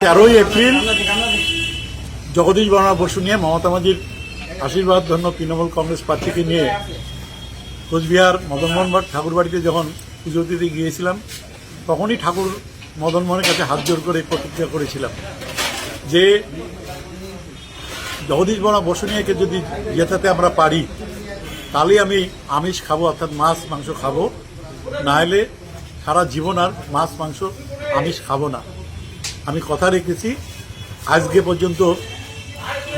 তেরোই এপ্রিল জগদীশ বর্মা বসু নিয়ে মমতা মাঝির আশীর্বাদ ধন্য তৃণমূল কংগ্রেস প্রার্থীকে নিয়ে কোচবিহার মদনমোহন ঠাকুর বাড়িতে যখন পুজো দিতে গিয়েছিলাম, তখনই ঠাকুর মদনমোহনের কাছে হাত জোর করে প্রতিক্রিয়া করেছিলাম যে জগদীশ বর্মা বসু নিয়েকে যদি জেতাতে আমরা পারি, তাহলে আমি আমিষ খাব, অর্থাৎ মাছ, মাংস খাব। না হলে সারা জীবন আর মাছ, মাংস, আমিষ খাব না। আমি কথা রেখেছি, আজকে পর্যন্ত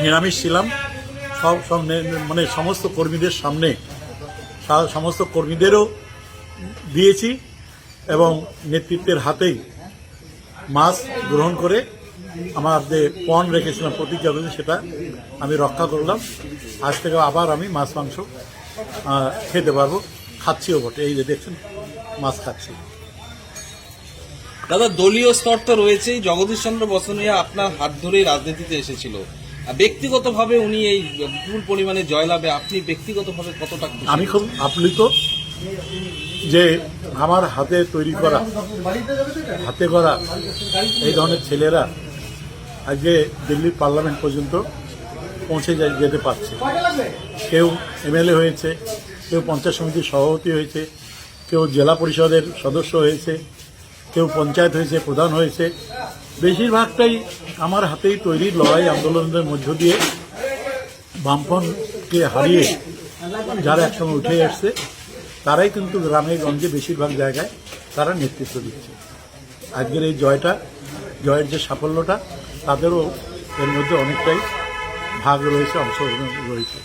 নিরামিষ ছিলাম। সব সব মানে সমস্ত কর্মীদের সামনে সমস্ত কর্মীদেরও দিয়েছি এবং নেতৃত্বের হাতেই মাছ গ্রহণ করে আমার যে পণ রেখেছিলাম প্রতিজ্ঞা করেছি সেটা আমি রক্ষা করলাম। আজ থেকে আবার আমি মাছ মাংস খেতে পারব। খাচ্ছিও বটে। এই যে দেখছেন মাছ খাচ্ছি। দাদা দলীয় স্তর তো রয়েছেই। জগদীশ চন্দ্র বসুনিয়া আপনার হাত ধরেই রাজনীতিতে এসেছিল। আর ব্যক্তিগতভাবে উনি এই বিপুল পরিমাণে জয়লাভে আপনি ব্যক্তিগতভাবে কতটা আমি খুব আপ্লুত যে আমার হাতে তৈরি করা, হাতে করা এই ধরনের ছেলেরা আজকে দিল্লির পার্লামেন্ট পর্যন্ত পৌঁছে যেতে পারছে। কেউ এমএলএ হয়েছে, কেউ পঞ্চায়েত সমিতির সভাপতি হয়েছে, কেউ জেলা পরিষদের সদস্য হয়েছে, কেউ পঞ্চায়েত হয়েছে, প্রধান হয়েছে। বেশিরভাগটাই আমার হাতেই তৈরি লড়াই আন্দোলনের মধ্য দিয়ে বামপনকে হারিয়ে যারা একসঙ্গে উঠে এসছে তারাই কিন্তু গ্রামে, গঞ্জে বেশিরভাগ জায়গায় তারা নেতৃত্ব দিচ্ছে। আজকের এই জয়টা, জয়ের যে সাফল্যটা, তাদেরও এর মধ্যে অনেকটাই ভাগ রয়েছে, অংশগ্রহণ রয়েছে।